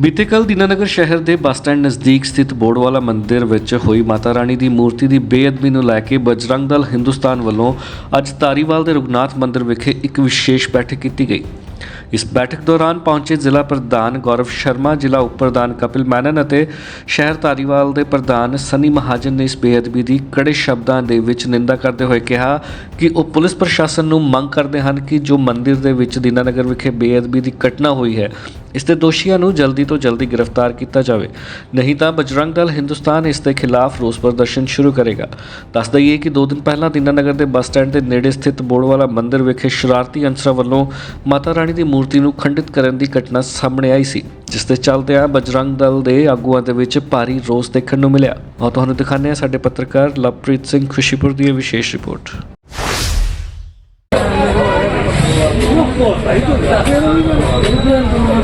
ਬੀਤੇ ਕੱਲ੍ਹ ਦੀਨਾਨਗਰ ਸ਼ਹਿਰ ਦੇ ਬੱਸ ਸਟੈਂਡ ਨਜ਼ਦੀਕ ਸਥਿਤ ਬੋੜਵਾਲਾ ਮੰਦਿਰ ਵਿੱਚ ਹੋਈ ਮਾਤਾ ਰਾਣੀ ਦੀ ਮੂਰਤੀ ਦੀ ਬੇਅਦਬੀ ਨੂੰ ਲੈ ਕੇ ਬਜਰੰਗ ਦਲ ਹਿੰਦੁਸਤਾਨ ਵੱਲੋਂ ਅੱਜ ਤਾਰੀਵਾਲ ਦੇ ਰਘੁਨਾਥ ਮੰਦਿਰ ਵਿਖੇ ਇੱਕ ਵਿਸ਼ੇਸ਼ ਬੈਠਕ ਕੀਤੀ ਗਈ। ਇਸ ਬੈਠਕ ਦੌਰਾਨ ਪਹੁੰਚੇ ਜ਼ਿਲ੍ਹਾ ਪ੍ਰਧਾਨ ਗੌਰਵ ਸ਼ਰਮਾ, ਜ਼ਿਲ੍ਹਾ ਉਪ ਪ੍ਰਧਾਨ ਕਪਿਲ ਮੈਨਨ ਅਤੇ ਸ਼ਹਿਰ ਤਾਰੀਵਾਲ ਦੇ ਪ੍ਰਧਾਨ ਸਨੀ ਮਹਾਜਨ ਨੇ ਇਸ ਬੇਅਦਬੀ ਦੀ ਕੜੇ ਸ਼ਬਦਾਂ ਦੇ ਵਿੱਚ ਨਿੰਦਾ ਕਰਦੇ ਹੋਏ ਕਿਹਾ ਕਿ ਉਹ ਪੁਲਿਸ ਪ੍ਰਸ਼ਾਸਨ ਨੂੰ ਮੰਗ ਕਰਦੇ ਹਨ ਕਿ ਜੋ ਮੰਦਿਰ ਦੇ ਵਿੱਚ ਦੀਨਾਨਗਰ ਵਿਖੇ ਬੇਅਦਬੀ ਦੀ ਘਟਨਾ ਹੋਈ ਹੈ ਇਸ ਦੇ ਦੋਸ਼ੀਆਂ ਨੂੰ ਜਲਦੀ ਤੋਂ ਜਲਦੀ ਗ੍ਰਿਫਤਾਰ ਕੀਤਾ ਜਾਵੇ। ਨਹੀਂ ਤਾਂ ਬਜਰੰਗ ਦਲ ਹਿੰਦੁਸਤਾਨ ਇਸ ਦੇ ਖਿਲਾਫ ਰੋਸ ਪ੍ਰਦਰਸ਼ਨ ਸ਼ੁਰੂ ਕਰੇਗਾ। ਦੱਸ ਦਈਏ ਕਿ 2 ਦਿਨ ਪਹਿਲਾਂ ਦੀਨਾਨਗਰ ਦੇ ਬੱਸ ਸਟੈਂਡ ਦੇ ਨੇੜੇ ਸਥਿਤ ਬੋੜਵਾਲਾ ਮੰਦਿਰ ਵਿਖੇ ਸ਼ਰਾਰਤੀ ਅਨਸਰਾਂ ਵੱਲੋਂ ਮਾਤਾ ਰਾਣੀ ਦੀ ਮੂਰਤੀ ਨੂੰ ਖੰਡਿਤ ਕਰਨ ਦੀ ਘਟਨਾ ਸਾਹਮਣੇ ਆਈ ਸੀ, ਜਿਸ ਦੇ ਚੱਲਦਿਆਂ ਬਜਰੰਗ ਦਲ ਦੇ ਆਗੂਆਂ ਦੇ ਵਿੱਚ ਭਾਰੀ ਰੋਸ ਦੇਖਣ ਨੂੰ ਮਿਲਿਆ। ਆਓ ਤੁਹਾਨੂੰ ਦਿਖਾਉਂਦੇ ਹਾਂ ਸਾਡੇ ਪੱਤਰਕਾਰ ਲਵਪ੍ਰੀਤ ਸਿੰਘ ਖੁਸ਼ੀਪੁਰ ਦੀ ਇਹ ਵਿਸ਼ੇਸ਼ ਰਿਪੋਰਟ।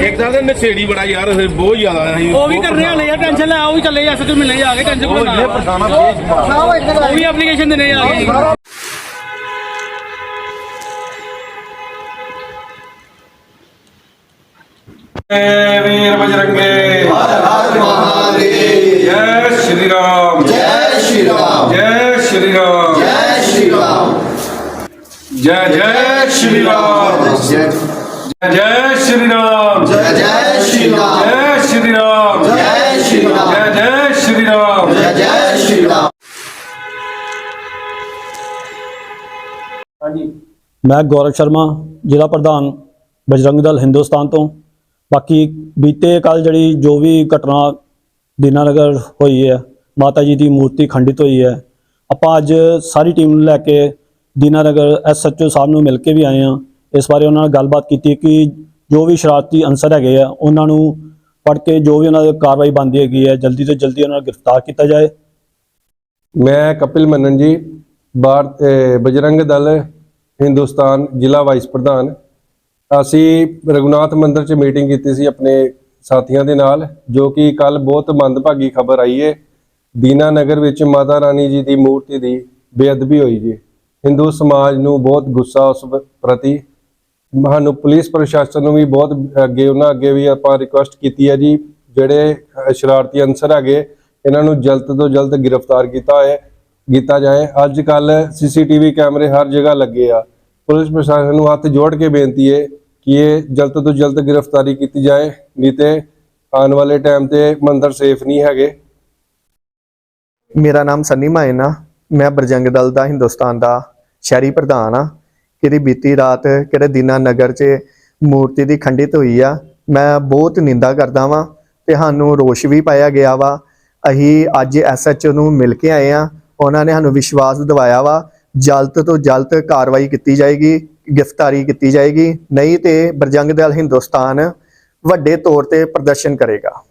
ਇੱਕ ਤਾਂ ਨਸ਼ੇੜੀ ਬੜਾ ਯਾਰ ਇਹ ਬਹੁਤ ਜ਼ਿਆਦਾ ਆ ਉਹ ਵੀ ਕਰਨੇ ਵਾਲੇ ਆ ਟੈਨਸ਼ਨ ਲੈ ਉਹ ਵੀ ਚੱਲੇ ਐਸ ਤੋਂ ਮਿਲਣੇ ਆ ਕੇ ਟੈਨਸ਼ਨ ਕੋਲ ਉਹ ਵੀ ਐਪਲੀਕੇਸ਼ਨ ਦੇਣੇ ਆ। ਗਏ ਜੈ ਵੀਰ ਬਜਰੰਗੇ हर हर महादेव ਜੈ ਸ਼੍ਰੀ ਰਾਮ जय श्री राम ਜੈ ਸ਼੍ਰੀ ਰਾਮ जय श्री राम ਜੈ ਜੈ ਸ਼੍ਰੀ ਰਾਮ जय ਜੈ ਜੈ ਸ਼੍ਰੀ ਰਾਮ जय श्री राम ਜੈ ਸ਼੍ਰੀ ਰਾਮ जय श्री राम ਜੈ ਜੈ ਸ਼੍ਰੀ ਰਾਮ जय जय श्री राम ਮੈਂ ਗੌਰਵ ਸ਼ਰਮਾ ਜ਼ਿਲ੍ਹਾ ਪ੍ਰਧਾਨ ਬਜਰੰਗ ਦਲ ਹਿੰਦੁਸਤਾਨ ਤੋਂ ਬਾਕੀ ਬੀਤੇ ਕੱਲ ਜਿਹੜੀ ਜੋ ਵੀ ਘਟਨਾ ਦੀਨਾਨਗਰ ਹੋਈ ਹੈ, ਮਾਤਾ ਜੀ ਦੀ ਮੂਰਤੀ ਖੰਡਿਤ ਹੋਈ ਹੈ, ਆਪਾਂ ਅੱਜ ਸਾਰੀ ਟੀਮ ਨੂੰ ਲੈ ਕੇ ਦੀਨਾਨਗਰ ਐਸਐਚਓ ਸਾਹਿਬ ਨੂੰ ਮਿਲ ਕੇ ਵੀ ਆਏ ਹਾਂ। ਇਸ ਬਾਰੇ ਉਹਨਾਂ ਨਾਲ ਗੱਲਬਾਤ ਕੀਤੀ ਕਿ ਜੋ ਵੀ ਸ਼ਰਾਰਤੀ ਅਨਸਰ ਹੈਗੇ ਆ, ਉਹਨਾਂ ਨੂੰ ਫੜ ਕੇ ਜੋ ਵੀ ਉਹਨਾਂ ਦੀ ਕਾਰਵਾਈ ਬਣਦੀ ਹੈਗੀ ਹੈ, ਜਲਦੀ ਤੋਂ ਜਲਦੀ ਉਹਨਾਂ ਨੂੰ ਗ੍ਰਿਫਤਾਰ ਕੀਤਾ ਜਾਏ। ਮੈਂ ਕਪਿਲ ਮੰਨਨ ਜੀ, ਬਾਰ ਬਜਰੰਗ ਦਲ ਹਿੰਦੁਸਤਾਨ ਜ਼ਿਲ੍ਹਾ ਵਾਈਸ ਪ੍ਰਧਾਨ ਅਸੀਂ ਰਘੁਨਾਥ ਮੰਦਿਰ 'ਚ ਮੀਟਿੰਗ ਕੀਤੀ ਸੀ ਆਪਣੇ ਸਾਥੀਆਂ ਦੇ ਨਾਲ, ਜੋ ਕਿ ਕੱਲ ਬਹੁਤ ਮੰਦਭਾਗੀ ਖਬਰ ਆਈ ਏ। ਦੀਨਾ ਨਗਰ ਵਿੱਚ ਮਾਤਾ ਰਾਣੀ ਜੀ ਦੀ ਮੂਰਤੀ ਦੀ ਬੇਅਦਬੀ ਹੋਈ ਜੀ। ਹਿੰਦੂ ਸਮਾਜ ਨੂੰ ਬਹੁਤ ਗੁੱਸਾ ਉਸ ਪ੍ਰਤੀ। ਸਾਨੂੰ ਪੁਲਿਸ ਪ੍ਰਸ਼ਾਸਨ ਨੂੰ ਵੀ ਬਹੁਤ ਅੱਗੇ, ਉਹਨਾਂ ਅੱਗੇ ਵੀ ਆਪਾਂ ਰਿਕੁਐਸਟ ਕੀਤੀ ਹੈ ਜੀ, ਜਿਹੜੇ ਸ਼ਰਾਰਤੀ ਅਨਸਰ ਹੈਗੇ, ਇਹਨਾਂ ਨੂੰ ਜਲਦ ਤੋਂ ਜਲਦ ਗ੍ਰਿਫਤਾਰ ਕੀਤਾ ਹੈ, ਕੀਤਾ ਜਾਏ। ਅੱਜ ਕੱਲ ਸੀਸੀਟੀਵੀ ਕੈਮਰੇ ਹਰ ਜਗ੍ਹਾ ਲੱਗੇ ਆ। ਪੁਲਿਸ ਪ੍ਰਸ਼ਾਸਨ ਨੂੰ ਹੱਥ ਜੋੜ ਕੇ ਬੇਨਤੀ ਹੈ ਕਿ ਇਹ ਜਲਦ ਤੋਂ ਜਲਦ ਗ੍ਰਿਫਤਾਰੀ ਕੀਤੀ ਜਾਏ, ਨਹੀਂ ਤੇ ਆਉਣ ਵਾਲੇ ਟਾਈਮ ਤੇ ਮੰਦਰ ਸੇਫ ਨਹੀਂ ਹੈਗੇ। ਮੇਰਾ ਨਾਮ ਸੰਨੀ ਮਾਇਨ ਆ ਮੈਂ ਬਰਜੰਗ ਦਲ ਦਾ, ਹਿੰਦੁਸਤਾਨ ਦਾ ਸ਼ਹਿਰੀ ਪ੍ਰਧਾਨ ਆ ਕਿਹੜੀ ਬੀਤੀ ਰਾਤ, ਕਿਹੜੇ ਦੀਨਾ ਨਗਰ 'ਚ ਮੂਰਤੀ ਦੀ ਖੰਡਿਤ ਹੋਈ ਆ, ਮੈਂ ਬਹੁਤ ਨਿੰਦਾ ਕਰਦਾ ਵਾਂ ਤੇ ਸਾਨੂੰ ਰੋਸ਼ ਵੀ ਪਾਇਆ ਗਿਆ ਵਾ। ਅਸੀਂ ਅੱਜ ਐਸਐਚਓ ਨੂੰ ਮਿਲ ਕੇ ਆਏ ਆ, ਉਹਨਾਂ ਨੇ ਸਾਨੂੰ ਵਿਸ਼ਵਾਸ ਦਿਵਾਇਆ ਵਾ ਜਲਦ ਤੋਂ ਜਲਦ ਕਾਰਵਾਈ ਕੀਤੀ ਜਾਏਗੀ, ਗ੍ਰਿਫਤਾਰੀ ਕੀਤੀ ਜਾਏਗੀ, ਨਹੀਂ ਤੇ ਬਰਜੰਗ ਦਲ ਹਿੰਦੁਸਤਾਨ ਵੱਡੇ ਤੌਰ ਤੇ ਪ੍ਰਦਰਸ਼ਨ ਕਰੇਗਾ।